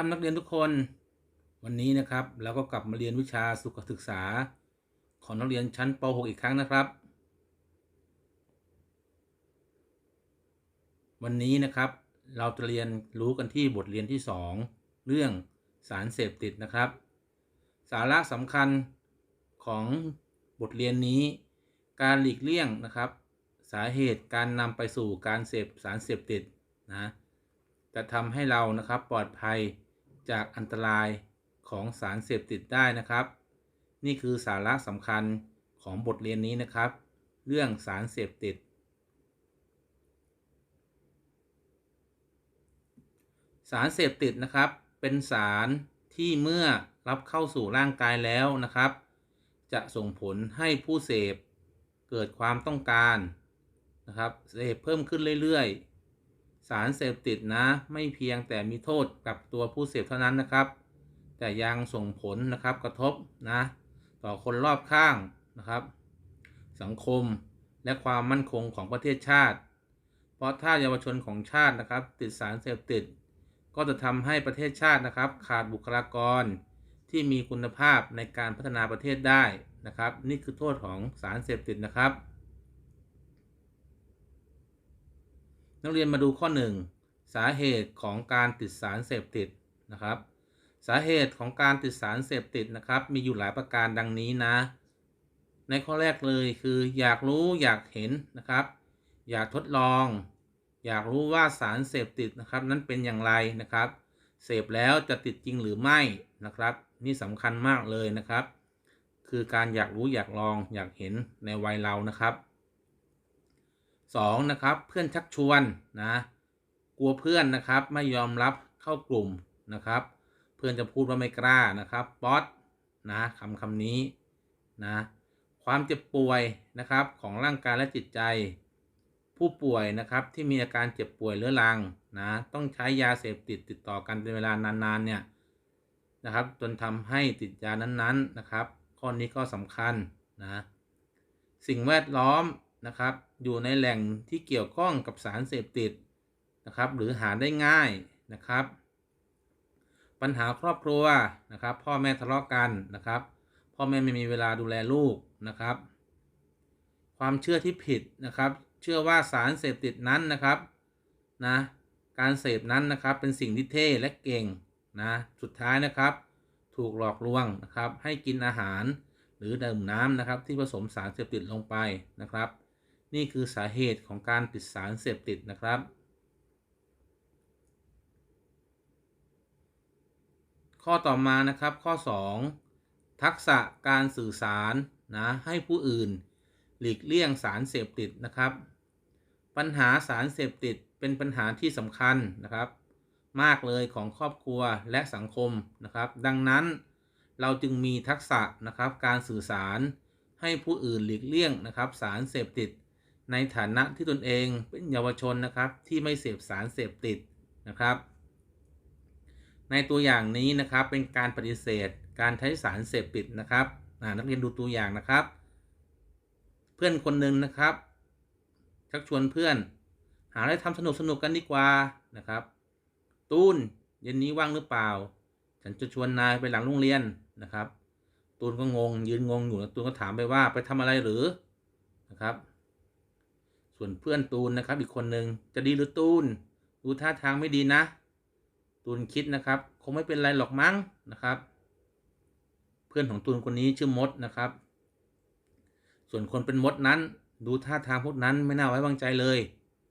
ครับนักเรียนทุกคน วันนี้นะครับเราก็กลับมาเรียนวิชาสุขศึกษา ของนักเรียนชั้นป .6 อีกครั้งนะครับ วันนี้นะครับเราจะเรียนรู้กันที่บทเรียนที่ 2 เรื่องสารเสพติดนะครับ สาระสำคัญของบทเรียนนี้ การหลีกเลี่ยงนะครับ สาเหตุการนำไปสู่การเสพสารเสพติดนะจะทำให้เรานะครับปลอดภัย จากอันตรายของสารเสพติดได้นะครับ นี่คือสาระสำคัญของบทเรียนนี้นะครับ เรื่องสารเสพติด สารเสพติดนะครับ เป็นสารที่เมื่อรับเข้าสู่ร่างกายแล้วนะครับ จะส่งผลให้ผู้เสพเกิดความต้องการนะครับ เสพเพิ่มขึ้นเรื่อยๆ สารเสพติดนะไม่เพียงแต่มีโทษกับตัวผู้เสพเท่านั้นนะครับ แต่ยังส่งผลนะครับกระทบนะต่อคนรอบข้างนะครับ สังคมและความมั่นคงของประเทศชาติ เพราะถ้าเยาวชนของชาตินะครับ ติดสารเสพติด ก็จะทำให้ประเทศชาตินะครับ ขาดบุคลากรที่มีคุณภาพในการพัฒนาประเทศได้นะครับ นี่คือโทษของสารเสพติดนะครับ นักเรียนมาดูข้อ 1 สาเหตุของการติดสารเสพติดนะครับ สาเหตุของการติดสารเสพติดนะครับ มีอยู่หลายประการดังนี้นะ ในข้อแรกเลยคืออยากรู้อยากเห็นนะครับ อยากทดลอง อยากรู้ว่าสารเสพติดนะครับ นั้นเป็นอย่างไรนะครับ เสพแล้วจะติดจริงหรือไม่นะครับ นี่สำคัญมากเลยนะครับ คือการอยากรู้อยากลองอยากเห็นในวัยเรานะครับ 2. นะครับเพื่อนชักชวนนะกลัวเพื่อนนะครับไม่ยอมรับเข้ากลุ่มนะครับ เพื่อนจะพูดว่าไม่กล้านะครับป๊อตนะคำคำนี้นะความเจ็บป่วยนะครับของร่างกายและจิตใจ ผู้ป่วยนะครับที่มีอาการเจ็บป่วยเรื้อรังนะต้องใช้ยาเสพติดติดต่อกันเป็นเวลานานๆเนี่ยนะครับจนทำให้ติดยานั้นๆนะครับ ข้อนี้ก็สำคัญนะสิ่งแวดล้อมนะครับ อยู่ในแหล่งที่เกี่ยวข้องกับสารเสพติดนะครับ หรือหาได้ง่ายนะครับ ปัญหาครอบครัวนะครับ พ่อแม่ทะเลาะกันนะครับ พ่อแม่ไม่มีเวลาดูแลลูกนะครับ ความเชื่อที่ผิดนะครับ เชื่อว่าสารเสพติดนั้นนะครับนะการเสพนั้นนะครับเป็นสิ่งที่เท่และเก่งนะสุดท้ายนะครับ ถูกหลอกลวงนะครับ ให้กินอาหารหรือดื่มน้ำนะครับ ที่ผสมสารเสพติดลงไปนะครับ นี่คือสาเหตุของการติดสารเสพติดนะครับ ข้อต่อมานะครับข้อ 2 ทักษะการสื่อสารนะให้ผู้อื่น หลีกเลี่ยงสารเสพติดนะครับ ปัญหาสารเสพติดเป็นปัญหาที่สำคัญนะครับ มากเลยของครอบครัวและสังคมนะครับ ดังนั้นเราจึงมีทักษะนะครับการสื่อสารให้ผู้อื่นหลีกเลี่ยงนะครับ สารเสพติด ในฐานะที่ตนเองเป็นเยาวชนนะครับที่ไม่เสพสารเสพติดนะครับ ในตัวอย่างนี้นะครับเป็นการปฏิเสธ การใช้สารเสพติดนะครับนักเรียนดูตัวอย่างนะครับ เพื่อนคนหนึ่งนะครับ ชักชวนเพื่อน หาอะไรทำสนุกสนุกกันดีกว่านะครับ ตูนเย็นนี้ว่างหรือเปล่า ฉันจะชวนนายไปหลังโรงเรียนนะครับ ตูนก็งงยืนงงอยู่ตูนก็ถามไปว่าไปทำอะไรหรือนะครับ ส่วนเพื่อนตูนนะครับ อีกคนหนึ่งจะดีหรือตูนดูท่าทางไม่ดีนะ ตูนคิดนะครับ คงไม่เป็นไรหรอกมั้งนะครับ เพื่อนของตูนคนนี้ชื่อมดนะครับ ส่วนคนเป็นมดนั้น ดูท่าทางพวกนั้นไม่น่าไว้วางใจเลย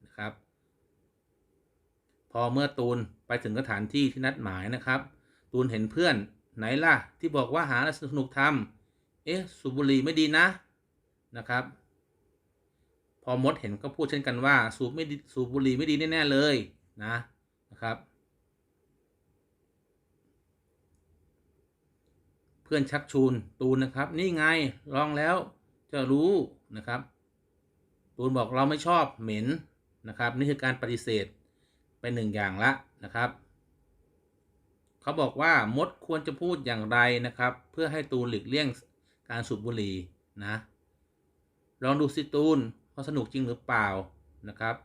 นะครับ พอเมื่อตูนไปถึงสถานที่ที่นัดหมายนะครับ ตูนเห็นเพื่อนไหนล่ะ ที่บอกว่าหาอะไรสนุกทำเอ๊ะสูบบุหรี่ไม่ดีนะนะครับ พอมดเห็นก็พูดเช่นกันว่าสูบไม่ดีสูบบุหรี่ไม่ดีแน่ๆเลยนะนะครับ เพื่อนชักชูนตูนนะครับ นี่ไงลองแล้วจะรู้นะครับ ตูนบอกเราไม่ชอบเหม็นนะครับ นี่คือการปฏิเสธไปหนึ่งอย่างละนะครับ เขาบอกว่ามดควรจะพูดอย่างไรนะครับ เพื่อให้ตูนหลีกเลี่ยงการสูบบุหรี่นะ ลองดูสิตูน ว่าสนุกจริงหรือเปล่านะครับ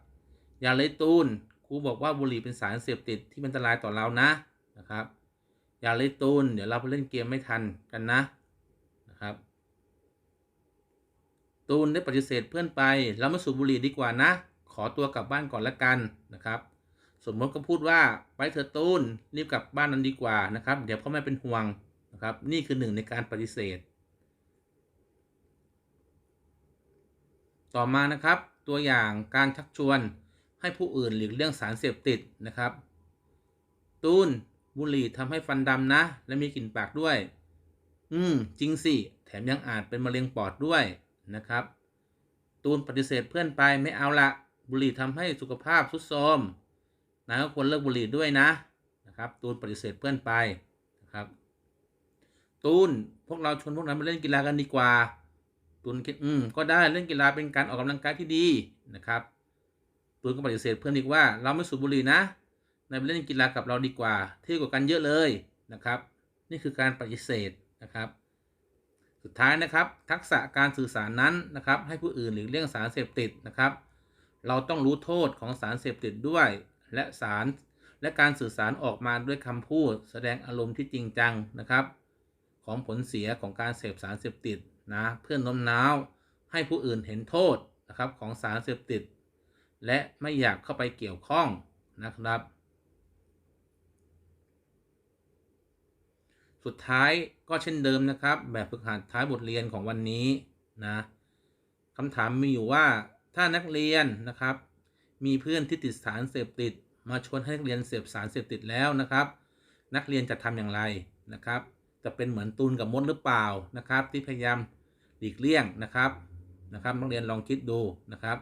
อย่าเลยตูนครูบอกว่าบุหรี่เป็นสารเสพติดที่เป็นอันตรายต่อเรานะนะครับ อย่าเลยตูนเดี๋ยวเราไปเล่นเกมไม่ทันกันนะนะครับ ตูนได้ปฏิเสธเพื่อนไปเรามาสูบบุหรี่ดีกว่านะ ขอตัวกลับบ้านก่อนละกันนะครับ สมมติก็พูดว่าไปเถอะตูนรีบกลับบ้านนั้นดีกว่านะครับ เดี๋ยวพ่อแม่เป็นห่วงนะครับ นี่คือหนึ่งในการปฏิเสธ ต่อมานะครับ ตัวอย่างการชักชวนให้ผู้อื่นหลีกเลี่ยงสารเสพติดนะครับ ตูนบุหรี่ทำให้ฟันดำนะ และมีกลิ่นปากด้วย อืม จริงสิ แถมยังอาจเป็นมะเร็งปอดด้วยนะครับ ตูนปฏิเสธเพื่อนไปไม่เอาละ บุหรี่ทำให้สุขภาพทรุดโทรมนายก็ควรเลิกบุหรี่ด้วยนะนะครับ ตูนปฏิเสธเพื่อนไปนะครับ ตูนพวกเราชวนพวกนั้นมาเล่นกีฬากันดีกว่า ตูนคิดอืมก็ได้เล่นกีฬาเป็นการออกกำลังกายที่ดีนะครับตูนก็ปฏิเสธเพื่อนอีกว่า เราไม่สูบบุหรี่นะนายไปเล่นกีฬากับเราดีกว่าเท่กว่ากันเยอะเลยนะครับ นี่คือการปฏิเสธนะครับ สุดท้ายนะครับ ทักษะการสื่อสารนั้นนะครับ ให้ผู้อื่นหลีกเลี่ยงสารเสพติดนะครับ เราต้องรู้โทษของสารเสพติดด้วย และสารและการสื่อสารออกมาด้วยคำพูด แสดงอารมณ์ที่จริงจังนะครับ ของผลเสียของการเสพสารเสพติด นะเพื่อโน้มน้าวให้ผู้อื่นเห็นโทษนะครับของสารเสพติด และไม่อยากเข้าไปเกี่ยวข้องนะครับ สุดท้ายก็เช่นเดิมนะครับ แบบฝึกหัดท้ายบทเรียนของวันนี้นะคำถามมีอยู่ว่าถ้านักเรียนนะครับ มีเพื่อนที่ติดสารเสพติด มาชวนให้นักเรียนเสพสารเสพติดแล้วนะครับ นักเรียนจะทำอย่างไรนะครับ จะเป็นเหมือนตูนกับมดหรือเปล่านะครับ ที่พยายามหลีกเลี่ยงนะครับนะครับนักเรียนลองคิดดูนะครับ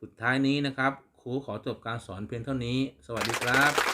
สุดท้ายนี้นะครับครูขอจบการสอนเพียงเท่านี้ สวัสดีครับ